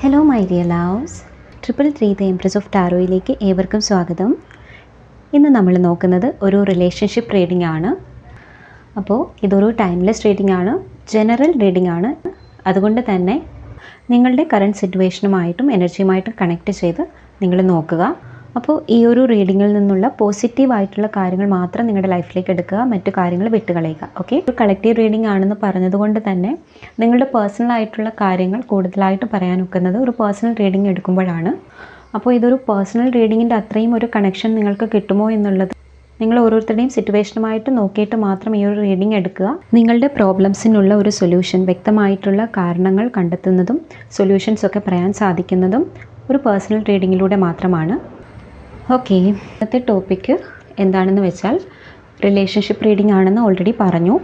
Hello my dear loves triple three the empress of ടാരോയിലേക്ക് ഏവർക്കും സ്വാഗതം. ഇന്ന് നമ്മൾ നോക്കുന്നത് ഒരു റിലേഷൻഷിപ്പ് റീഡിംഗ് ആണ്. അപ്പോൾ ഇതൊരു ടൈംലെസ് റീഡിംഗ് ആണ് ജനറൽ റീഡിംഗ് ആണ്. അതുകൊണ്ട് തന്നെ നിങ്ങളുടെ കറണ്ട് സിറ്റുവേഷനുമായിട്ടും എനർജിയുമായിട്ടും കണക്ട് ചെയ്ത് നിങ്ങൾ നോക്കുക. അപ്പോൾ ഈ ഒരു റീഡിങ്ങിൽ നിന്നുള്ള പോസിറ്റീവ് ആയിട്ടുള്ള കാര്യങ്ങൾ മാത്രം നിങ്ങളുടെ ലൈഫിലേക്ക് എടുക്കുക മറ്റു കാര്യങ്ങൾ വിട്ടുകളയുക ഓക്കെ ഒരു കളക്റ്റീവ് റീഡിംഗ് ആണെന്ന് പറഞ്ഞതുകൊണ്ട് തന്നെ നിങ്ങളുടെ പേഴ്സണൽ ആയിട്ടുള്ള കാര്യങ്ങൾ കൂടുതലായിട്ട് പറയാൻ ഒക്കുന്നത് ഒരു പേഴ്സണൽ റീഡിംഗ് എടുക്കുമ്പോഴാണ്. അപ്പോൾ ഇതൊരു പേഴ്സണൽ റീഡിങ്ങിന്റെ അത്രയും ഒരു കണക്ഷൻ നിങ്ങൾക്ക് കിട്ടുമോ എന്നുള്ളത് നിങ്ങൾ ഓരോരുത്തരുടെയും സിറ്റുവേഷനുമായിട്ട് നോക്കിയിട്ട് മാത്രം ഈ ഒരു റീഡിംഗ് എടുക്കുക. നിങ്ങളുടെ പ്രോബ്ലംസിനുള്ള ഒരു സൊല്യൂഷൻ വ്യക്തമായിട്ടുള്ള കാരണങ്ങൾ കണ്ടെത്തുന്നതും സൊല്യൂഷൻസ് ഒക്കെ പറയാൻ സാധിക്കുന്നതും ഒരു പേഴ്സണൽ റീഡിങ്ങിലൂടെ മാത്രമാണ്. ഓക്കെ ഇന്നത്തെ ടോപ്പിക്ക് എന്താണെന്ന് വെച്ചാൽ റിലേഷൻഷിപ്പ് റീഡിംഗ് ആണെന്ന് ഓൾറെഡി പറഞ്ഞു.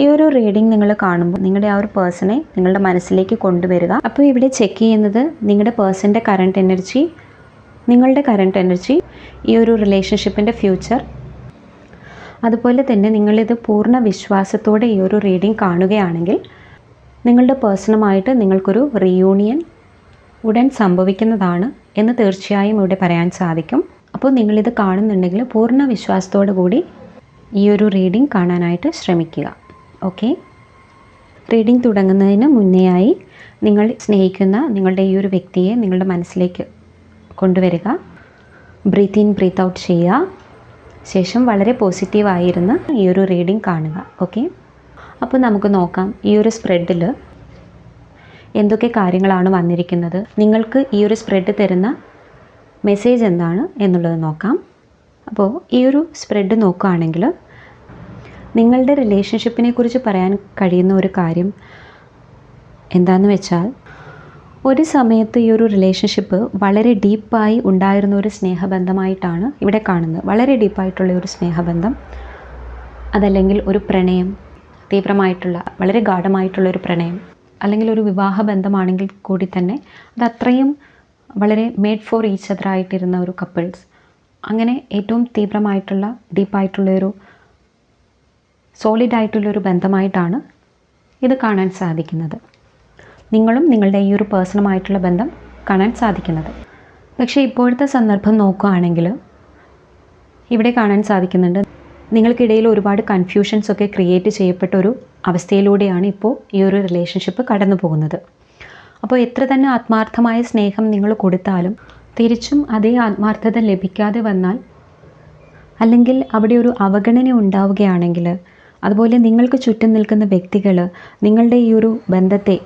ഈ ഒരു റീഡിംഗ് നിങ്ങൾ കാണുമ്പോൾ നിങ്ങളുടെ ആ ഒരു പേഴ്സണെ നിങ്ങളുടെ മനസ്സിലേക്ക് കൊണ്ടുവരിക. അപ്പോൾ ഇവിടെ ചെക്ക് ചെയ്യുന്നത് നിങ്ങളുടെ പേഴ്സന്റെ കറണ്ട് എനർജി നിങ്ങളുടെ കറണ്ട് എനർജി ഈ ഒരു റിലേഷൻഷിപ്പിന്റെ ഫ്യൂച്ചർ അതുപോലെ തന്നെ നിങ്ങളിത് പൂർണ വിശ്വാസത്തോടെ ഈ ഒരു റീഡിംഗ് കാണുകയാണെങ്കിൽ നിങ്ങളുടെ പേഴ്സണുമായിട്ട് നിങ്ങൾക്കൊരു റീയൂണിയൻ ഉടൻ സംഭവിക്കുന്നതാണ് എന്ന് തീർച്ചയായും ഇവിടെ പറയാൻ സാധിക്കും. അപ്പോൾ നിങ്ങളിത് കാണുന്നുണ്ടെങ്കിൽ പൂർണ വിശ്വാസത്തോടു കൂടി ഈ ഒരു റീഡിംഗ് കാണാനായിട്ട് ശ്രമിക്കുക. ഓക്കെ റീഡിംഗ് തുടങ്ങുന്നതിന് മുന്നേയായി നിങ്ങൾ സ്നേഹിക്കുന്ന നിങ്ങളുടെ ഈ ഒരു വ്യക്തിയെ നിങ്ങളുടെ മനസ്സിലേക്ക് കൊണ്ടുവരിക. ബ്രീത്ത് ഇൻ ബ്രീത്ത് ഔട്ട് ചെയ്യുക. ശേഷം വളരെ പോസിറ്റീവായിരുന്ന് ഈ ഒരു റീഡിംഗ് കാണുക. ഓക്കെ അപ്പോൾ നമുക്ക് നോക്കാം. ഈ ഒരു സ്പ്രെഡിൽ എന്തൊക്കെ കാര്യങ്ങളാണ് വന്നിരിക്കുന്നത്? നിങ്ങൾക്ക് ഈ ഒരു സ്പ്രെഡ് തരുന്ന മെസ്സേജ് എന്താണ് എന്നുള്ളത് നോക്കാം. അപ്പോൾ ഈ ഒരു സ്പ്രെഡ് നോക്കുകയാണെങ്കിൽ നിങ്ങളുടെ റിലേഷൻഷിപ്പിനെ കുറിച്ച് പറയാൻ കഴിയുന്ന ഒരു കാര്യം എന്താണെന്ന് വെച്ചാൽ ഒരു സമയത്ത് ഈ ഒരു റിലേഷൻഷിപ്പ് വളരെ ഡീപ്പായി ഉണ്ടായിരുന്ന ഒരു സ്നേഹബന്ധമായിട്ടാണ് ഇവിടെ കാണുന്നത്. വളരെ ഡീപ്പായിട്ടുള്ള ഒരു സ്നേഹബന്ധം അതല്ലെങ്കിൽ ഒരു പ്രണയം തീവ്രമായിട്ടുള്ള വളരെ ഗാഠമായിട്ടുള്ള ഒരു പ്രണയം. അല്ലെങ്കിൽ ഒരു വിവാഹ ബന്ധമാണെങ്കിൽ കൂടി തന്നെ അത് അത്രയും വളരെ മേഡ് ഫോർ ഈച്ച് അതർ ആയിട്ടിരുന്ന ഒരു കപ്പിൾസ് അങ്ങനെ ഏറ്റവും തീവ്രമായിട്ടുള്ള ഡീപ്പായിട്ടുള്ളൊരു സോളിഡ് ആയിട്ടുള്ള ഒരു ബന്ധമായിട്ടാണ് ഇത് കാണാൻ സാധിക്കുന്നത്. നിങ്ങളും നിങ്ങളുടെ ഈ ഒരു പേഴ്സണുമായിട്ടുള്ള ബന്ധം കാണാൻ സാധിക്കുന്നത്. പക്ഷേ ഇപ്പോഴത്തെ സന്ദർഭം നോക്കുകയാണെങ്കിൽ ഇവിടെ കാണാൻ സാധിക്കുന്നുണ്ട്. നിങ്ങൾക്കിടയിൽ ഒരുപാട് കൺഫ്യൂഷൻസ് ഒക്കെ ക്രിയേറ്റ് ചെയ്യപ്പെട്ട ഒരു അവസ്ഥയിലൂടെയാണ് ഇപ്പോൾ ഈ ഒരു റിലേഷൻഷിപ്പ് കടന്നു പോകുന്നത്. അപ്പോൾ എത്ര തന്നെ ആത്മാർത്ഥമായ സ്നേഹം നിങ്ങൾ കൊടുത്താലും തിരിച്ചും അതേ ആത്മാർത്ഥത ലഭിക്കാതെ വന്നാൽ അല്ലെങ്കിൽ അവിടെ ഒരു അവഗണന ഉണ്ടാവുകയാണെങ്കിൽ അതുപോലെ നിങ്ങൾക്ക് ചുറ്റും നിൽക്കുന്ന വ്യക്തികൾ നിങ്ങളുടെ ഈ ഒരു ബന്ധത്തെ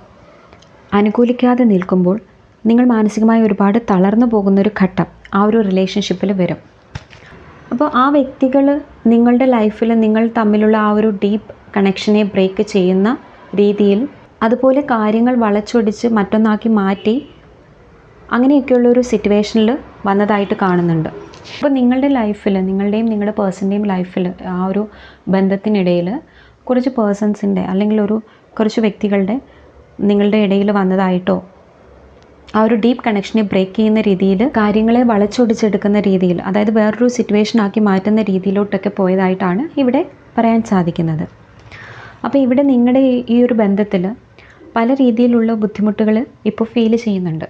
അനുകൂലിക്കാതെ നിൽക്കുമ്പോൾ നിങ്ങൾ മാനസികമായി ഒരുപാട് തളർന്നു പോകുന്നൊരു ഘട്ടം ആ ഒരു റിലേഷൻഷിപ്പിൽ വരും. അപ്പോൾ ആ വ്യക്തികൾ നിങ്ങളുടെ ലൈഫിൽ നിങ്ങൾ തമ്മിലുള്ള ആ ഒരു ഡീപ്പ് കണക്ഷനെ ബ്രേക്ക് ചെയ്യുന്ന രീതിയിൽ അതുപോലെ കാര്യങ്ങൾ വളച്ചൊടിച്ച് മറ്റൊന്നാക്കി മാറ്റി അങ്ങനെയൊക്കെയുള്ള ഒരു സിറ്റുവേഷനിൽ വന്നതായിട്ട് കാണുന്നുണ്ട്. അപ്പോൾ നിങ്ങളുടെ ലൈഫിൽ നിങ്ങളുടെയും നിങ്ങളുടെ പേഴ്സന്റെയും ലൈഫിൽ ആ ഒരു ബന്ധത്തിനിടയിൽ കുറച്ച് പേഴ്സൺസിന്റെ അല്ലെങ്കിൽ ഒരു കുറച്ച് വ്യക്തികളുടെ നിങ്ങളുടെ ഇടയിൽ വന്നതായിട്ടോ ആ ഒരു ഡീപ്പ് കണക്ഷനെ ബ്രേക്ക് ചെയ്യുന്ന രീതിയിൽ കാര്യങ്ങളെ വളച്ചൊടിച്ചെടുക്കുന്ന രീതിയിൽ അതായത് വേറൊരു സിറ്റുവേഷൻ ആക്കി മാറ്റുന്ന രീതിയിലോട്ടൊക്കെ പോയതായിട്ടാണ് ഇവിടെ പറയാൻ സാധിക്കുന്നത്. അപ്പോൾ ഇവിടെ നിങ്ങളുടെ ഈ ഒരു ബന്ധത്തിൽ പല രീതിയിലുള്ള ബുദ്ധിമുട്ടുകൾ ഇപ്പോൾ ഫീൽ ചെയ്യുന്നുണ്ട്.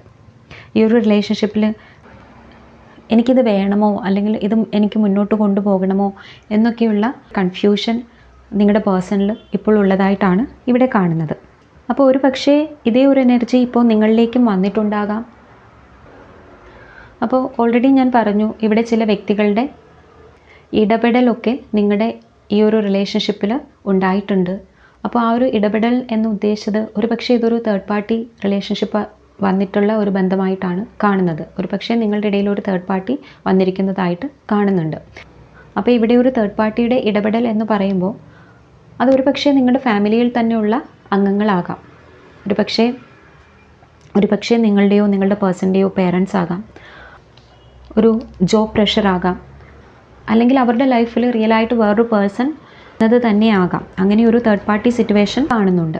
ഈ ഒരു റിലേഷൻഷിപ്പിൽ എനിക്കിത് വേണമോ? അല്ലെങ്കിൽ ഇത് എനിക്ക് മുന്നോട്ട് കൊണ്ടുപോകണമോ? എന്നൊക്കെയുള്ള കൺഫ്യൂഷൻ നിങ്ങളുടെ പേഴ്സണിൽ ഇപ്പോൾ ഉള്ളതായിട്ടാണ് ഇവിടെ കാണുന്നത്. അപ്പോൾ ഒരു പക്ഷേ ഇതേ ഒരു എനർജി ഇപ്പോൾ നിങ്ങളിലേക്കും വന്നിട്ടുണ്ടാകാം. അപ്പോൾ ഓൾറെഡി ഞാൻ പറഞ്ഞു ഇവിടെ ചില വ്യക്തികളുടെ ഇടപെടലൊക്കെ നിങ്ങളുടെ ഈ ഒരു റിലേഷൻഷിപ്പിൽ ഉണ്ടായിട്ടുണ്ട്. അപ്പോൾ ആ ഒരു ഇടപെടൽ എന്ന് ഉദ്ദേശിച്ചത് ഒരു പക്ഷേ ഇതൊരു തേർഡ് പാർട്ടി റിലേഷൻഷിപ്പ് വന്നിട്ടുള്ള ഒരു ബന്ധമായിട്ടാണ് കാണുന്നത്. ഒരു പക്ഷേ നിങ്ങളുടെ ഇടയിൽ ഒരു തേർഡ് പാർട്ടി വന്നിരിക്കുന്നതായിട്ട് കാണുന്നുണ്ട്. അപ്പോൾ ഇവിടെ ഒരു തേർഡ് പാർട്ടിയുടെ ഇടപെടൽ എന്ന് പറയുമ്പോൾ അതൊരു പക്ഷേ നിങ്ങളുടെ ഫാമിലിയിൽ തന്നെയുള്ള അംഗങ്ങളാകാം. ഒരു പക്ഷേ ഒരു പക്ഷേ നിങ്ങളുടെയോ നിങ്ങളുടെ പേഴ്സന്റെയോ പേരൻസ് ആകാം. ഒരു ജോബ് പ്രഷർ ആകാം. അല്ലെങ്കിൽ അവരുടെ ലൈഫിൽ റിയലായിട്ട് വേറൊരു പേഴ്സൺ എന്നത് തന്നെയാകാം അങ്ങനെ ഒരു തേർഡ് പാർട്ടി സിറ്റുവേഷൻ കാണുന്നുണ്ട്.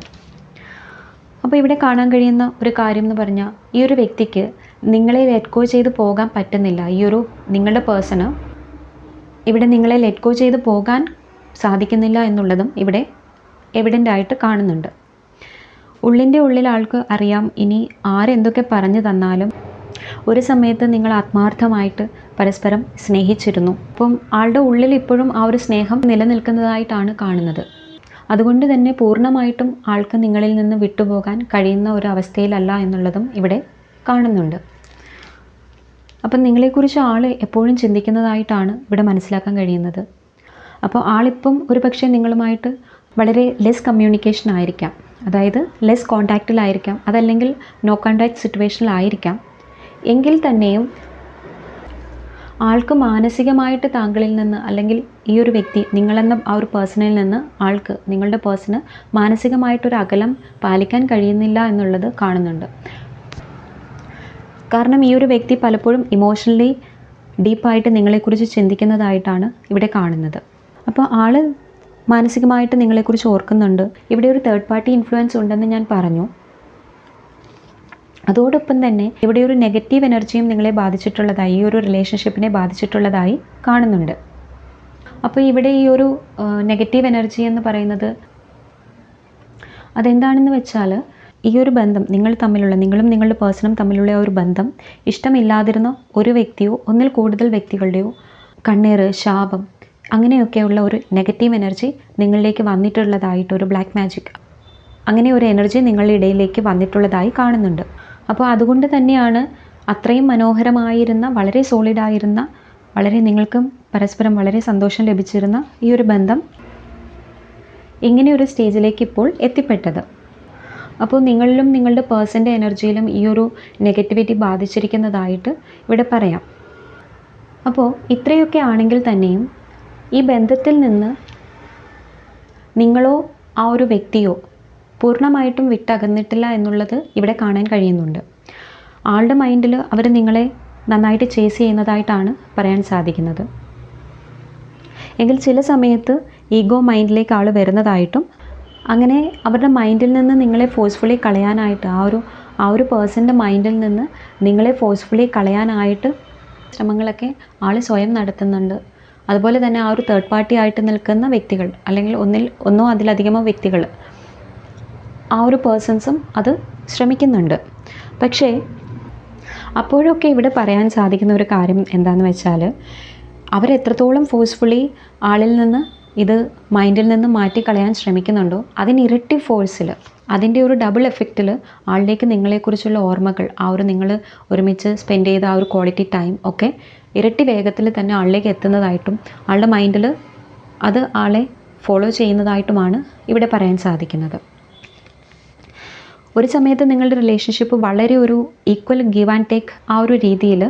അപ്പോൾ ഇവിടെ കാണാൻ കഴിയുന്ന ഒരു കാര്യം എന്ന് പറഞ്ഞാൽ ഈ ഒരു വ്യക്തിക്ക് നിങ്ങളെ ലെറ്റ് ഗോ ചെയ്ത് പോകാൻ പറ്റുന്നില്ല. ഈ ഒരു നിങ്ങളുടെ പേഴ്സണ് ഇവിടെ നിങ്ങളെ ലെറ്റ് ഗോ ചെയ്ത് പോകാൻ സാധിക്കുന്നില്ല എന്നുള്ളതും ഇവിടെ എവിഡന്റ് ആയിട്ട് കാണുന്നുണ്ട്. ഉള്ളിന്റെ ഉള്ളിൽ ആൾക്ക് അറിയാം ഇനി ആരെന്തൊക്കെ പറഞ്ഞു തന്നാലും ഒരു സമയത്ത് നിങ്ങൾ ആത്മാർത്ഥമായിട്ട് പരസ്പരം സ്നേഹിച്ചിരുന്നു. അപ്പം ആളുടെ ഉള്ളിൽ ഇപ്പോഴും ആ ഒരു സ്നേഹം നിലനിൽക്കുന്നതായിട്ടാണ് കാണുന്നത്. അതുകൊണ്ട് തന്നെ പൂർണമായിട്ടും ആൾക്ക് നിങ്ങളിൽ നിന്ന് വിട്ടുപോകാൻ കഴിയുന്ന ഒരു അവസ്ഥയിലല്ല എന്നുള്ളതും ഇവിടെ കാണുന്നുണ്ട്. അപ്പം നിങ്ങളെക്കുറിച്ച് ആൾ എപ്പോഴും ചിന്തിക്കുന്നതായിട്ടാണ് ഇവിടെ മനസ്സിലാക്കാൻ കഴിയുന്നത്. അപ്പോൾ ആളിപ്പം ഒരു പക്ഷേ നിങ്ങളുമായിട്ട് വളരെ ലെസ് കമ്മ്യൂണിക്കേഷൻ ആയിരിക്കാം. അതായത് ലെസ് കോണ്ടാക്റ്റിലായിരിക്കാം അതല്ലെങ്കിൽ നോ കോണ്ടാക്ട് സിറ്റുവേഷനിലായിരിക്കാം എങ്കിൽ തന്നെയും ആൾക്ക് മാനസികമായിട്ട് താങ്കളിൽ നിന്ന് അല്ലെങ്കിൽ ഈ ഒരു വ്യക്തി നിങ്ങളെന്ന ആ ഒരു പേഴ്സണിൽ നിന്ന് ആൾക്ക് നിങ്ങളുടെ പേഴ്സണ് മാനസികമായിട്ടൊരു അകലം പാലിക്കാൻ കഴിയുന്നില്ല എന്നുള്ളത് കാണുന്നുണ്ട്. കാരണം ഈ ഒരു വ്യക്തി പലപ്പോഴും ഇമോഷണലി ഡീപ്പായിട്ട് നിങ്ങളെക്കുറിച്ച് ചിന്തിക്കുന്നതായിട്ടാണ് ഇവിടെ കാണുന്നത്. അപ്പോൾ ആൾ മാനസികമായിട്ട് നിങ്ങളെക്കുറിച്ച് ഓർക്കുന്നുണ്ട്. ഇവിടെ ഒരു തേർഡ് പാർട്ടി ഇൻഫ്ലുവൻസ് ഉണ്ടെന്ന് ഞാൻ പറഞ്ഞു. അതോടൊപ്പം തന്നെ ഇവിടെ ഒരു നെഗറ്റീവ് എനർജിയും നിങ്ങളെ ബാധിച്ചിട്ടുള്ളതായി ഈ ഒരു റിലേഷൻഷിപ്പിനെ ബാധിച്ചിട്ടുള്ളതായി കാണുന്നുണ്ട്. അപ്പോൾ ഇവിടെ ഈ ഒരു നെഗറ്റീവ് എനർജി എന്ന് പറയുന്നത് അതെന്താണെന്ന് വെച്ചാൽ ഈ ഒരു ബന്ധം നിങ്ങൾ തമ്മിലുള്ള നിങ്ങളും നിങ്ങളുടെ പേഴ്സണും തമ്മിലുള്ള ഒരു ബന്ധം ഇഷ്ടമില്ലാതിരുന്ന ഒരു വ്യക്തിയോ ഒന്നിൽ കൂടുതൽ വ്യക്തികളുടെയോ കണ്ണീർ ശാപം അങ്ങനെയൊക്കെയുള്ള ഒരു നെഗറ്റീവ് എനർജി നിങ്ങളിലേക്ക് വന്നിട്ടുള്ളതായിട്ട് ഒരു ബ്ലാക്ക് മാജിക് അങ്ങനെ ഒരു എനർജി നിങ്ങളുടെ ഇടയിലേക്ക് വന്നിട്ടുള്ളതായി കാണുന്നുണ്ട്. അപ്പോൾ അതുകൊണ്ട് തന്നെയാണ് അത്രയും മനോഹരമായിരുന്ന വളരെ സോളിഡായിരുന്ന വളരെ നിങ്ങൾക്കും പരസ്പരം വളരെ സന്തോഷം ലഭിച്ചിരുന്ന ഈ ഒരു ബന്ധം ഇങ്ങനെ ഒരു സ്റ്റേജിലേക്ക് ഇപ്പോൾ എത്തിപ്പെട്ടത്. അപ്പോൾ നിങ്ങളിലും നിങ്ങളുടെ പേഴ്സന്റെ എനർജിയിലും ഈ ഒരു നെഗറ്റിവിറ്റി ബാധിച്ചിരിക്കുന്നതായിട്ട് ഇവിടെ പറയാം. അപ്പോൾ ഇത്രയൊക്കെ ആണെങ്കിൽ തന്നെയും ഈ ബന്ധത്തിൽ നിന്ന് നിങ്ങളോ ആ ഒരു വ്യക്തിയോ പൂർണമായിട്ടും വിട്ടകന്നിട്ടില്ല എന്നുള്ളത് ഇവിടെ കാണാൻ കഴിയുന്നുണ്ട്. ആളുടെ മൈൻഡിൽ അവർ നിങ്ങളെ നന്നായിട്ട് ചേസ് ചെയ്യുന്നതായിട്ടാണ് പറയാൻ സാധിക്കുന്നത്. എങ്കിൽ ചില സമയത്ത് ഈഗോ മൈൻഡിലേക്ക് ആൾ വരുന്നതായിട്ടും അങ്ങനെ അവരുടെ മൈൻഡിൽ നിന്ന് നിങ്ങളെ ഫോഴ്സ്ഫുള്ളി കളയാനായിട്ട് ആ ഒരു ആ ഒരു പേഴ്സന്റെ മൈൻഡിൽ നിന്ന് നിങ്ങളെ ഫോഴ്സ്ഫുള്ളി കളയാനായിട്ട് ശ്രമങ്ങളൊക്കെ ആൾ സ്വയം നടത്തുന്നുണ്ട്. അതുപോലെ തന്നെ ആ ഒരു തേർഡ് പാർട്ടി ആയിട്ട് നിൽക്കുന്ന വ്യക്തികൾ അല്ലെങ്കിൽ ഒന്നിൽ ഒന്നോ അതിലധികമോ വ്യക്തികൾ ആ ഒരു പേഴ്സൺസും അത് ശ്രമിക്കുന്നുണ്ട്. പക്ഷേ അപ്പോഴൊക്കെ ഇവിടെ പറയാൻ സാധിക്കുന്ന ഒരു കാര്യം എന്താണെന്ന് വെച്ചാൽ അവരെത്രത്തോളം ഫോഴ്സ്ഫുള്ളി ആളിൽ നിന്ന് ഇത് മൈൻഡിൽ നിന്ന് മാറ്റിക്കളയാൻ ശ്രമിക്കുന്നുണ്ടോ അതിന് ഇരട്ടി ഫോഴ്സിൽ അതിന്റെ ഒരു ഡബിൾ എഫക്റ്റിൽ ആളിലേക്ക് നിങ്ങളെക്കുറിച്ചുള്ള ഓർമ്മകൾ ആ ഒരു നിങ്ങൾ ഒരുമിച്ച് സ്പെൻഡ് ചെയ്ത ആ ഒരു ക്വാളിറ്റി ടൈം ഒക്കെ ഇരട്ടി വേഗത്തിൽ തന്നെ ആളിലേക്ക് എത്തുന്നതായിട്ടും ആളുടെ മൈൻഡിൽ അത് ആളെ ഫോളോ ചെയ്യുന്നതായിട്ടുമാണ് ഇവിടെ പറയാൻ സാധിക്കുന്നത്. ഒരു സമയത്ത് നിങ്ങളുടെ റിലേഷൻഷിപ്പ് വളരെ ഒരു ഈക്വൽ ഗിവ് ആൻഡ് ടേക്ക് ആ ഒരു രീതിയിൽ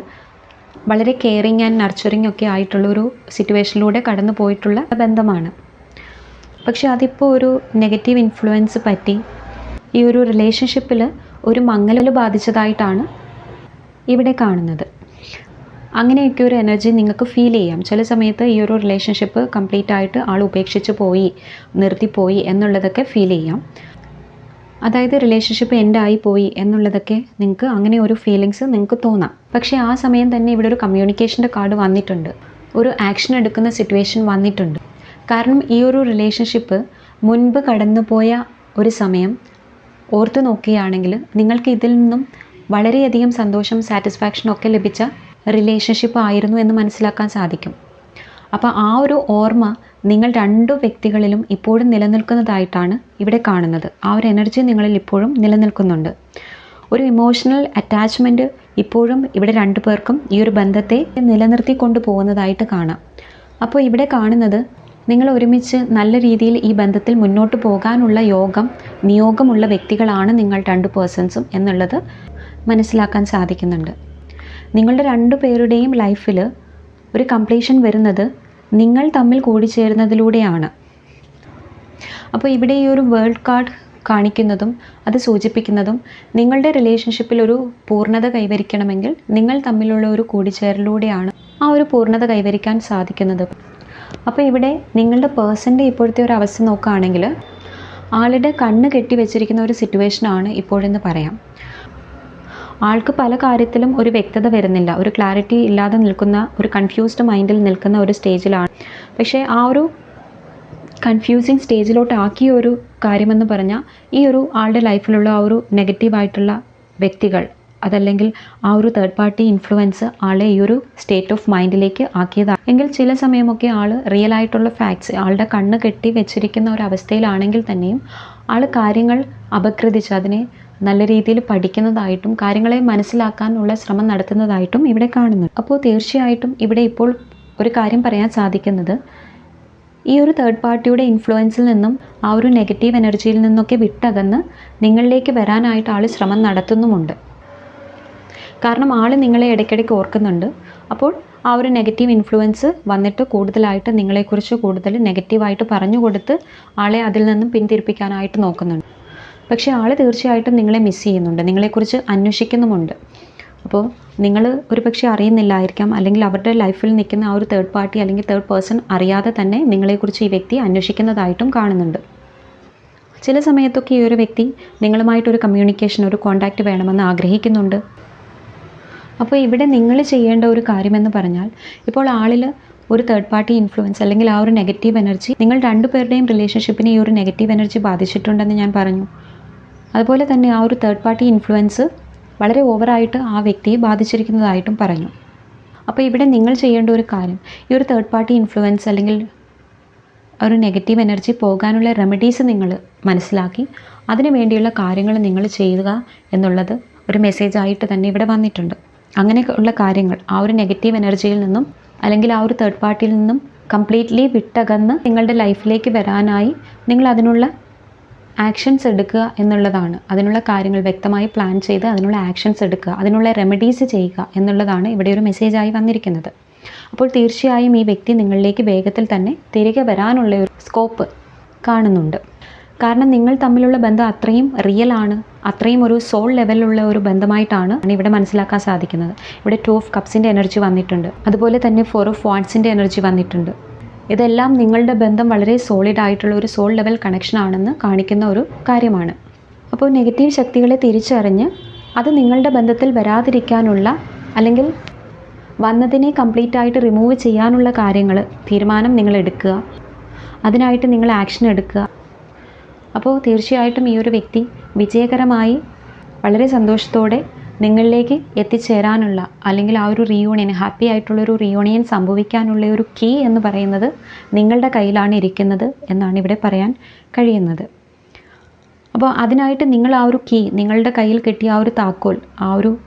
വളരെ കെയറിങ് ആൻഡ് നർച്ചറിങ് ഒക്കെ ആയിട്ടുള്ളൊരു സിറ്റുവേഷനിലൂടെ കടന്നു പോയിട്ടുള്ള ബന്ധമാണ്. പക്ഷേ അതിപ്പോൾ ഒരു നെഗറ്റീവ് ഇൻഫ്ലുവൻസ് പറ്റി ഈ ഒരു റിലേഷൻഷിപ്പിൽ ഒരു മങ്ങൽ ബാധിച്ചതായിട്ടാണ് ഇവിടെ കാണുന്നത്. അങ്ങനെയൊക്കെ ഒരു എനർജി നിങ്ങൾക്ക് ഫീൽ ചെയ്യാം. ചില സമയത്ത് ഈ ഒരു റിലേഷൻഷിപ്പ് കംപ്ലീറ്റ് ആയിട്ട് ആൾ ഉപേക്ഷിച്ച് പോയി നിർത്തിപ്പോയി എന്നുള്ളതൊക്കെ ഫീൽ ചെയ്യാം. അതായത് റിലേഷൻഷിപ്പ് എൻഡായി പോയി എന്നുള്ളതൊക്കെ നിങ്ങൾക്ക് അങ്ങനെ ഒരു ഫീലിങ്സ് നിങ്ങൾക്ക് തോന്നാം. പക്ഷേ ആ സമയം തന്നെ ഇവിടെ ഒരു കമ്മ്യൂണിക്കേഷന്റെ കാർഡ് വന്നിട്ടുണ്ട്. ഒരു ആക്ഷൻ എടുക്കുന്ന സിറ്റുവേഷൻ വന്നിട്ടുണ്ട്. കാരണം ഈ ഒരു റിലേഷൻഷിപ്പ് മുൻപ് കടന്നുപോയ ഒരു സമയം ഓർത്ത് നോക്കുകയാണെങ്കിൽ നിങ്ങൾക്ക് ഇതിൽ നിന്നും വളരെയധികം സന്തോഷം സാറ്റിസ്ഫാക്ഷനൊക്കെ ലഭിച്ച റിലേഷൻഷിപ്പ് ആയിരുന്നു എന്ന് മനസ്സിലാക്കാൻ സാധിക്കും. അപ്പോൾ ആ ഒരു ഓർമ്മ നിങ്ങൾ രണ്ടു വ്യക്തികളിലും ഇപ്പോഴും നിലനിൽക്കുന്നതായിട്ടാണ് ഇവിടെ കാണുന്നത്. ആ ഒരു എനർജി നിങ്ങളിൽ ഇപ്പോഴും നിലനിൽക്കുന്നുണ്ട്. ഒരു ഇമോഷണൽ അറ്റാച്ച്മെന്റ് ഇപ്പോഴും ഇവിടെ രണ്ടു പേർക്കും ഈ ഒരു ബന്ധത്തെ നിലനിർത്തി കൊണ്ടുപോകുന്നതായിട്ട് കാണാം. അപ്പോൾ ഇവിടെ കാണുന്നത് നിങ്ങൾ ഒരുമിച്ച് നല്ല രീതിയിൽ ഈ ബന്ധത്തിൽ മുന്നോട്ട് പോകാനുള്ള യോഗം നിയോഗമുള്ള വ്യക്തികളാണ് നിങ്ങൾ രണ്ട് പേഴ്സൺസും എന്നുള്ളത് മനസ്സിലാക്കാൻ സാധിക്കുന്നുണ്ട്. നിങ്ങളുടെ രണ്ടു പേരുടെയും ലൈഫിൽ ഒരു കംപ്ലീഷൻ വരുന്നത് നിങ്ങൾ തമ്മിൽ കൂടിച്ചേരുന്നതിലൂടെയാണ്. അപ്പോൾ ഇവിടെ ഈ ഒരു വേൾഡ് കാർഡ് കാണിക്കുന്നതും അത് സൂചിപ്പിക്കുന്നതും നിങ്ങളുടെ റിലേഷൻഷിപ്പിൽ ഒരു പൂർണത കൈവരിക്കണമെങ്കിൽ നിങ്ങൾ തമ്മിലുള്ള ഒരു കൂടിച്ചേരലിലൂടെയാണ് ആ ഒരു പൂർണത കൈവരിക്കാൻ സാധിക്കുന്നത്. അപ്പോൾ ഇവിടെ നിങ്ങളുടെ പേഴ്സന്റെ ഇപ്പോഴത്തെ ഒരു അവസ്ഥ നോക്കുകയാണെങ്കിൽ ആളുടെ കണ്ണ് കെട്ടി വെച്ചിരിക്കുന്ന ഒരു സിറ്റുവേഷനാണ് ഇപ്പോഴെന്ന് പറയാം. ആൾക്ക് പല കാര്യത്തിലും ഒരു വ്യക്തത വരുന്നില്ല. ഒരു ക്ലാരിറ്റി ഇല്ലാതെ നിൽക്കുന്ന ഒരു കൺഫ്യൂസ്ഡ് മൈൻഡിൽ നിൽക്കുന്ന ഒരു സ്റ്റേജിലാണ് പക്ഷേ ആ ഒരു കൺഫ്യൂസിങ് സ്റ്റേജിലോട്ട് ആക്കിയ ഒരു കാര്യമെന്ന് പറഞ്ഞാൽ ഈ ഒരു ആളുടെ ലൈഫിലുള്ള ആ ഒരു നെഗറ്റീവായിട്ടുള്ള വ്യക്തികൾ അതല്ലെങ്കിൽ ആ ഒരു തേർഡ് പാർട്ടി ഇൻഫ്ലുവൻസ് ആളെ ഈ ഒരു സ്റ്റേറ്റ് ഓഫ് മൈൻഡിലേക്ക് ആക്കിയതാണ്. എങ്കിൽ ചില സമയമൊക്കെ ആൾ റിയൽ ആയിട്ടുള്ള ഫാക്ട്സ് ആളുടെ കണ്ണ് കെട്ടി വെച്ചിരിക്കുന്ന ഒരു അവസ്ഥയിലാണെങ്കിൽ തന്നെയും ആൾ കാര്യങ്ങൾ അപകൃതിച്ച് അതിനെ നല്ല രീതിയിൽ പഠിക്കുന്നതായിട്ടും കാര്യങ്ങളെ മനസ്സിലാക്കാനുള്ള ശ്രമം നടത്തുന്നതായിട്ടും ഇവിടെ കാണുന്നു. അപ്പോൾ തീർച്ചയായിട്ടും ഇവിടെ ഇപ്പോൾ ഒരു കാര്യം പറയാൻ സാധിക്കുന്നത് ഈ ഒരു തേർഡ് പാർട്ടിയുടെ ഇൻഫ്ലുവൻസിൽ നിന്നും ആ ഒരു നെഗറ്റീവ് എനർജിയിൽ നിന്നൊക്കെ വിട്ടകന്ന് നിങ്ങളിലേക്ക് വരാനായിട്ട് ആൾ ശ്രമം നടത്തുന്നുമുണ്ട്. കാരണം ആൾ നിങ്ങളെ ഇടയ്ക്കിടയ്ക്ക് ഓർക്കുന്നുണ്ട്. അപ്പോൾ ആ ഒരു നെഗറ്റീവ് ഇൻഫ്ലുവൻസ് വന്നിട്ട് കൂടുതലായിട്ട് നിങ്ങളെക്കുറിച്ച് കൂടുതൽ നെഗറ്റീവായിട്ട് പറഞ്ഞു കൊടുത്ത് ആളെ അതിൽ നിന്നും പിന്തിരിപ്പിക്കാനായിട്ട് നോക്കുന്നുണ്ട്. പക്ഷേ ആൾ തീർച്ചയായിട്ടും നിങ്ങളെ മിസ് ചെയ്യുന്നുണ്ട്. നിങ്ങളെക്കുറിച്ച് അന്വേഷിക്കുന്നുമുണ്ട്. അപ്പോൾ നിങ്ങൾ ഒരു പക്ഷേ അറിയുന്നില്ലായിരിക്കാം. അല്ലെങ്കിൽ അവരുടെ ലൈഫിൽ നിൽക്കുന്ന ആ ഒരു തേർഡ് പാർട്ടി അല്ലെങ്കിൽ തേർഡ് പേഴ്സൺ അറിയാതെ തന്നെ നിങ്ങളെക്കുറിച്ച് ഈ വ്യക്തി അന്വേഷിക്കുന്നതായിട്ടും കാണുന്നുണ്ട്. ചില സമയത്തൊക്കെ ഈ ഒരു വ്യക്തി നിങ്ങളുമായിട്ടൊരു കമ്മ്യൂണിക്കേഷൻ ഒരു കോണ്ടാക്റ്റ് വേണമെന്ന് ആഗ്രഹിക്കുന്നുണ്ട്. അപ്പോൾ ഇവിടെ നിങ്ങൾ ചെയ്യേണ്ട ഒരു കാര്യമെന്ന് പറഞ്ഞാൽ ഇപ്പോൾ ആളിൽ ഒരു തേർഡ് പാർട്ടി ഇൻഫ്ലുവൻസ് അല്ലെങ്കിൽ ആ ഒരു നെഗറ്റീവ് എനർജി നിങ്ങൾ രണ്ടുപേരുടെയും റിലേഷൻഷിപ്പിനെ ഈ ഒരു നെഗറ്റീവ് എനർജി ബാധിച്ചിട്ടുണ്ടെന്ന് ഞാൻ പറഞ്ഞു. അതുപോലെ തന്നെ ആ ഒരു തേർഡ് പാർട്ടി ഇൻഫ്ലുവൻസ് വളരെ ഓവറായിട്ട് ആ വ്യക്തിയെ ബാധിച്ചിരിക്കുന്നതായിട്ടും പറഞ്ഞു അപ്പോൾ ഇവിടെ നിങ്ങൾ ചെയ്യേണ്ട ഒരു കാര്യം ഈ ഒരു തേർഡ് പാർട്ടി ഇൻഫ്ലുവൻസ് അല്ലെങ്കിൽ ഒരു നെഗറ്റീവ് എനർജി പോകാനുള്ള റെമഡീസ് നിങ്ങൾ മനസ്സിലാക്കി അതിനു വേണ്ടിയുള്ള കാര്യങ്ങൾ നിങ്ങൾ ചെയ്യുക എന്നുള്ളത് ഒരു മെസ്സേജായിട്ട് തന്നെ ഇവിടെ വന്നിട്ടുണ്ട്. അങ്ങനെ ഉള്ള കാര്യങ്ങൾ ആ ഒരു നെഗറ്റീവ് എനർജിയിൽ നിന്നും അല്ലെങ്കിൽ ആ ഒരു തേർഡ് പാർട്ടിയിൽ നിന്നും കംപ്ലീറ്റ്ലി വിട്ടകന്ന് നിങ്ങളുടെ ലൈഫിലേക്ക് വരാനായി നിങ്ങൾ അതിനുള്ള ആക്ഷൻസ് എടുക്കുക എന്നുള്ളതാണ്. അതിനുള്ള കാര്യങ്ങൾ വ്യക്തമായി പ്ലാൻ ചെയ്ത് അതിനുള്ള ആക്ഷൻസ് എടുക്കുക അതിനുള്ള റെമഡീസ് ചെയ്യുക എന്നുള്ളതാണ് ഇവിടെ ഒരു മെസ്സേജായി വന്നിരിക്കുന്നത്. അപ്പോൾ തീർച്ചയായും ഈ വ്യക്തി നിങ്ങളിലേക്ക് വേഗത്തിൽ തന്നെ തിരികെ വരാനുള്ള ഒരു സ്കോപ്പ് കാണുന്നുണ്ട്. കാരണം നിങ്ങൾ തമ്മിലുള്ള ബന്ധം അത്രയും റിയൽ ആണ് അത്രയും ഒരു സോൾ ലെവലിലുള്ള ഒരു ബന്ധമായിട്ടാണ് ഇവിടെ മനസ്സിലാക്കാൻ സാധിക്കുന്നത്. ഇവിടെ ടു ഓഫ് കപ്സിന്റെ എനർജി വന്നിട്ടുണ്ട്. അതുപോലെ തന്നെ ഫോർ ഓഫ് വാൺസിന്റെ എനർജി വന്നിട്ടുണ്ട്. ഇതെല്ലാം നിങ്ങളുടെ ബന്ധം വളരെ സോളിഡ് ആയിട്ടുള്ള ഒരു സോൾ ലെവൽ കണക്ഷൻ ആണെന്ന് കാണിക്കുന്ന ഒരു കാര്യമാണ്. അപ്പോൾ നെഗറ്റീവ് ശക്തികളെ തിരിച്ചറിഞ്ഞ് അത് നിങ്ങളുടെ ബന്ധത്തിൽ വരാതിരിക്കാനുള്ള അല്ലെങ്കിൽ വന്നതിനെ കംപ്ലീറ്റ് ആയിട്ട് റിമൂവ് ചെയ്യാനുള്ള കാര്യങ്ങൾ തീരുമാനം നിങ്ങൾ എടുക്കുക. അതിനായിട്ട് നിങ്ങൾ ആക്ഷൻ എടുക്കുക. അപ്പോൾ തീർച്ചയായിട്ടും ഈ ഒരു വ്യക്തി വിജയകരമായി വളരെ സന്തോഷത്തോടെ നിങ്ങളിലേക്ക് എത്തിച്ചേരാനുള്ള അല്ലെങ്കിൽ ആ ഒരു റിയൂണിയൻ ഹാപ്പി ആയിട്ടുള്ള ഒരു റിയൂണിയൻ സംഭവിക്കാനുള്ള ഒരു കീ എന്ന് പറയുന്നത് നിങ്ങളുടെ കയ്യിലാണ് ഇരിക്കുന്നത് എന്നാണ് ഇവിടെ പറയാൻ കഴിയുന്നത്. അപ്പോൾ അതിനായിട്ട് നിങ്ങൾ ആ ഒരു കീ നിങ്ങളുടെ കയ്യിൽ കിട്ടിയ ആ ഒരു താക്കോൽ ആ ഒരു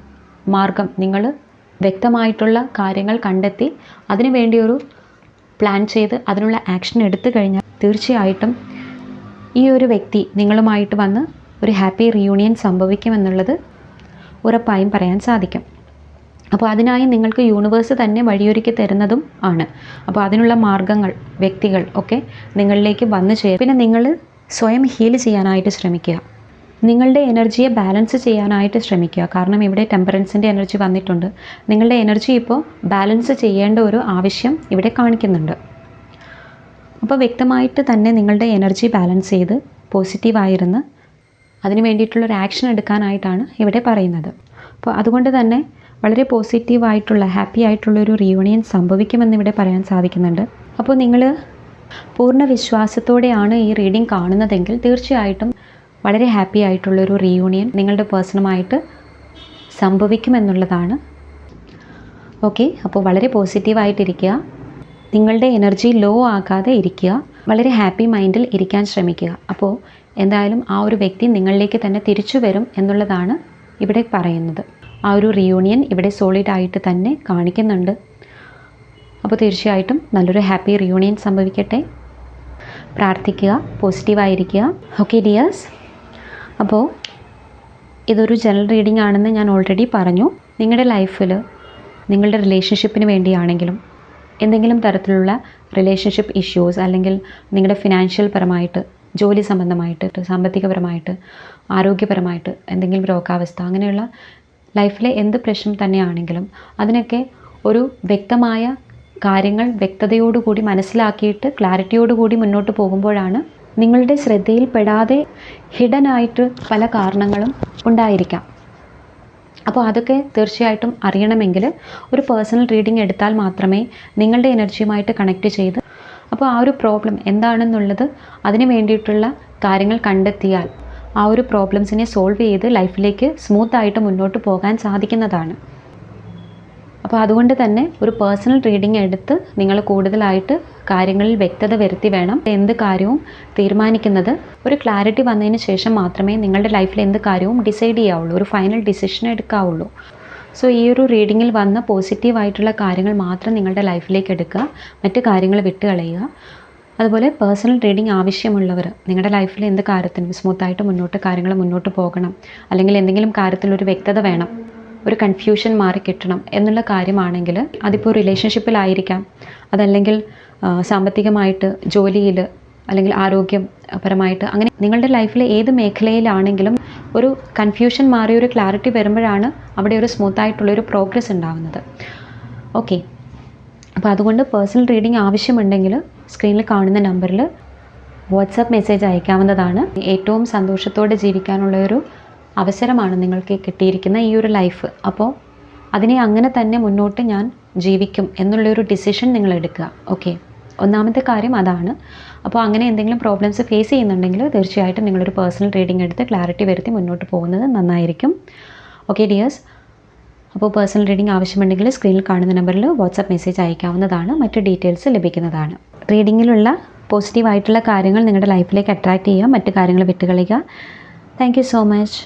മാർഗം നിങ്ങൾ വ്യക്തമായിട്ടുള്ള കാര്യങ്ങൾ കണ്ടെത്തി അതിനു വേണ്ടി ഒരു പ്ലാൻ ചെയ്ത് അതിനുള്ള ആക്ഷൻ എടുത്തു കഴിഞ്ഞാൽ തീർച്ചയായിട്ടും ഈ ഒരു വ്യക്തി നിങ്ങളുമായിട്ട് വന്ന് ഒരു ഹാപ്പി റിയൂണിയൻ സംഭവിക്കുമെന്നുള്ളത് ഉറപ്പായും പറയാൻ സാധിക്കും. അപ്പോൾ അതിനായി നിങ്ങൾക്ക് യൂണിവേഴ്സ് തന്നെ വഴിയൊരുക്കി തരുന്നതും ആണ്. അപ്പോൾ അതിനുള്ള മാർഗങ്ങൾ വ്യക്തികൾ ഒക്കെ നിങ്ങളിലേക്ക് വന്നു ചേരും. പിന്നെ നിങ്ങൾ സ്വയം ഹീൽ ചെയ്യാനായിട്ട് ശ്രമിക്കുക. നിങ്ങളുടെ എനർജിയെ ബാലൻസ് ചെയ്യാനായിട്ട് ശ്രമിക്കുക. കാരണം ഇവിടെ ടെമ്പറൻസിന്റെ എനർജി വന്നിട്ടുണ്ട്. നിങ്ങളുടെ എനർജി ഇപ്പോൾ ബാലൻസ് ചെയ്യേണ്ട ഒരു ആവശ്യം ഇവിടെ കാണിക്കുന്നുണ്ട്. അപ്പോൾ വ്യക്തമായിട്ട് തന്നെ നിങ്ങളുടെ എനർജി ബാലൻസ് ചെയ്ത് പോസിറ്റീവായിരുന്ന് അതിന് വേണ്ടിയിട്ടുള്ളൊരു ആക്ഷൻ എടുക്കാനായിട്ടാണ് ഇവിടെ പറയുന്നത്. അപ്പോൾ അതുകൊണ്ട് തന്നെ വളരെ പോസിറ്റീവായിട്ടുള്ള ഹാപ്പി ആയിട്ടുള്ള ഒരു റിയൂണിയൻ സംഭവിക്കുമെന്ന് ഇവിടെ പറയാൻ സാധിക്കുന്നുണ്ട്. അപ്പോൾ നിങ്ങൾ പൂർണ വിശ്വാസത്തോടെയാണ് ഈ റീഡിംഗ് കാണുന്നതെങ്കിൽ തീർച്ചയായിട്ടും വളരെ ഹാപ്പി ആയിട്ടുള്ളൊരു റിയൂണിയൻ നിങ്ങളുടെ പേഴ്സണുമായിട്ട് സംഭവിക്കുമെന്നുള്ളതാണ്. ഓക്കെ അപ്പോൾ വളരെ പോസിറ്റീവായിട്ടിരിക്കുക നിങ്ങളുടെ എനർജി ലോ ആകാതെ ഇരിക്കുക. വളരെ ഹാപ്പി മൈൻഡിൽ ഇരിക്കാൻ ശ്രമിക്കുക. അപ്പോൾ എന്തായാലും ആ ഒരു വ്യക്തി നിങ്ങളിലേക്ക് തന്നെ തിരിച്ചു വരും എന്നുള്ളതാണ് ഇവിടെ പറയുന്നത്. ആ ഒരു റിയൂണിയൻ ഇവിടെ സോളിഡ് ആയിട്ട് തന്നെ കാണിക്കുന്നുണ്ട്. അപ്പോൾ തീർച്ചയായിട്ടും നല്ലൊരു ഹാപ്പി റിയൂണിയൻ സംഭവിക്കട്ടെ. പ്രാർത്ഥിക്കുക പോസിറ്റീവായിരിക്കുക ഓക്കെ ഡിയേഴ്സ് അപ്പോൾ ഇതൊരു ജനറൽ റീഡിംഗ് ആണെന്ന് ഞാൻ ഓൾറെഡി പറഞ്ഞു. നിങ്ങളുടെ ലൈഫിൽ നിങ്ങളുടെ റിലേഷൻഷിപ്പിന് വേണ്ടിയാണെങ്കിലും എന്തെങ്കിലും തരത്തിലുള്ള റിലേഷൻഷിപ്പ് ഇഷ്യൂസ് അല്ലെങ്കിൽ നിങ്ങളുടെ ഫിനാൻഷ്യൽ പരമായിട്ട് ജോലി സംബന്ധമായിട്ട് സാമ്പത്തികപരമായിട്ട് ആരോഗ്യപരമായിട്ട് എന്തെങ്കിലും രോഗാവസ്ഥ അങ്ങനെയുള്ള ലൈഫിലെ എന്ത് പ്രശ്നം തന്നെയാണെങ്കിലും അതിനൊക്കെ ഒരു വ്യക്തമായ കാര്യങ്ങൾ വ്യക്തതയോടുകൂടി മനസ്സിലാക്കിയിട്ട് ക്ലാരിറ്റിയോടുകൂടി മുന്നോട്ട് പോകുമ്പോഴാണ് നിങ്ങളുടെ ശ്രദ്ധയിൽപ്പെടാതെ ഹിഡനായിട്ട് പല കാരണങ്ങളും ഉണ്ടായിരിക്കാം. അപ്പോൾ അതൊക്കെ തീർച്ചയായിട്ടും അറിയണമെങ്കിൽ ഒരു പേഴ്സണൽ റീഡിംഗ് എടുത്താൽ മാത്രമേ നിങ്ങളുടെ എനർജിയുമായിട്ട് കണക്റ്റ് ചെയ്ത് അപ്പോൾ ആ ഒരു പ്രോബ്ലം എന്താണെന്നുള്ളത് അതിന് വേണ്ടിയിട്ടുള്ള കാര്യങ്ങൾ കണ്ടെത്തിയാൽ ആ ഒരു പ്രോബ്ലംസിനെ സോൾവ് ചെയ്ത് ലൈഫിലേക്ക് സ്മൂത്തായിട്ട് മുന്നോട്ട് പോകാൻ സാധിക്കുന്നതാണ്. അപ്പോൾ അതുകൊണ്ട് തന്നെ ഒരു പേഴ്സണൽ റീഡിംഗ് എടുത്ത് നിങ്ങൾ കൂടുതലായിട്ട് കാര്യങ്ങളിൽ വ്യക്തത വരുത്തി വേണം. എന്ത് കാര്യവും തീരുമാനിക്കുന്നത് ഒരു ക്ലാരിറ്റി വന്നതിന് ശേഷം മാത്രമേ നിങ്ങളുടെ ലൈഫിൽ എന്ത് കാര്യവും ഡിസൈഡ് ചെയ്യാവുള്ളൂ ഒരു ഫൈനൽ ഡിസിഷൻ എടുക്കാവുള്ളൂ. സോ ഈ ഒരു റീഡിങ്ങിൽ വന്ന പോസിറ്റീവായിട്ടുള്ള കാര്യങ്ങൾ മാത്രം നിങ്ങളുടെ ലൈഫിലേക്ക് എടുക്കുക. മറ്റു കാര്യങ്ങൾ വിട്ടുകളയുക. അതുപോലെ പേഴ്സണൽ റീഡിംഗ് ആവശ്യമുള്ളവർ നിങ്ങളുടെ ലൈഫിൽ എന്ത് കാര്യത്തിനും സ്മൂത്തായിട്ട് മുന്നോട്ട് കാര്യങ്ങൾ മുന്നോട്ട് പോകണം. അല്ലെങ്കിൽ എന്തെങ്കിലും കാര്യത്തിൽ ഒരു വ്യക്തത വേണം. ഒരു കൺഫ്യൂഷൻ മാറി കിട്ടണം എന്നുള്ള കാര്യമാണെങ്കിൽ അതിപ്പോൾ റിലേഷൻഷിപ്പിലായിരിക്കാം അതല്ലെങ്കിൽ സാമ്പത്തികമായിട്ട് ജോലിയിൽ അല്ലെങ്കിൽ ആരോഗ്യപരമായിട്ട് അങ്ങനെ നിങ്ങളുടെ ലൈഫിലെ ഏത് മേഖലയിലാണെങ്കിലും ഒരു കൺഫ്യൂഷൻ മാറി ഒരു ക്ലാരിറ്റി വരുമ്പോഴാണ് അവിടെ ഒരു സ്മൂത്തായിട്ടുള്ളൊരു പ്രോഗ്രസ് ഉണ്ടാകുന്നത് ഓക്കെ അപ്പോൾ അതുകൊണ്ട് പേഴ്സണൽ റീഡിംഗ് ആവശ്യമുണ്ടെങ്കിൽ സ്ക്രീനിൽ കാണുന്ന നമ്പറിൽ വാട്സപ്പ് മെസ്സേജ് അയക്കാവുന്നതാണ്. ഏറ്റവും സന്തോഷത്തോടെ ജീവിക്കാനുള്ള ഒരു അവസരമാണ് നിങ്ങൾക്ക് കിട്ടിയിരിക്കുന്ന ഈ ഒരു ലൈഫ് അപ്പോൾ അതിനെ അങ്ങനെ തന്നെ മുന്നോട്ട് ഞാൻ ജീവിക്കും എന്നുള്ളൊരു ഡിസിഷൻ നിങ്ങൾ എടുക്കുക. ഓക്കെ ഒന്നാമത്തെ കാര്യം അതാണ്. അപ്പോൾ അങ്ങനെ എന്തെങ്കിലും പ്രോബ്ലംസ് ഫേസ് ചെയ്യുന്നുണ്ടെങ്കിൽ തീർച്ചയായിട്ടും നിങ്ങളൊരു പേഴ്സണൽ റീഡിംഗ് എടുത്ത് ക്ലാരിറ്റി വരുത്തി മുന്നോട്ട് പോകുന്നത് നന്നായിരിക്കും. ഓക്കെ ഡിയേഴ്സ് അപ്പോൾ പേഴ്സണൽ റീഡിംഗ് ആവശ്യമുണ്ടെങ്കിൽ സ്ക്രീനിൽ കാണുന്ന നമ്പറിൽ വാട്സാപ്പ് മെസ്സേജ് അയക്കാവുന്നതാണ്. മറ്റ് ഡീറ്റെയിൽസ് ലഭിക്കുന്നതാണ്. റീഡിങ്ങിലുള്ള പോസിറ്റീവായിട്ടുള്ള കാര്യങ്ങൾ നിങ്ങളുടെ ലൈഫിലേക്ക് അട്രാക്റ്റ് ചെയ്യുക മറ്റു കാര്യങ്ങൾ വിട്ടുകളയുക. Thank so much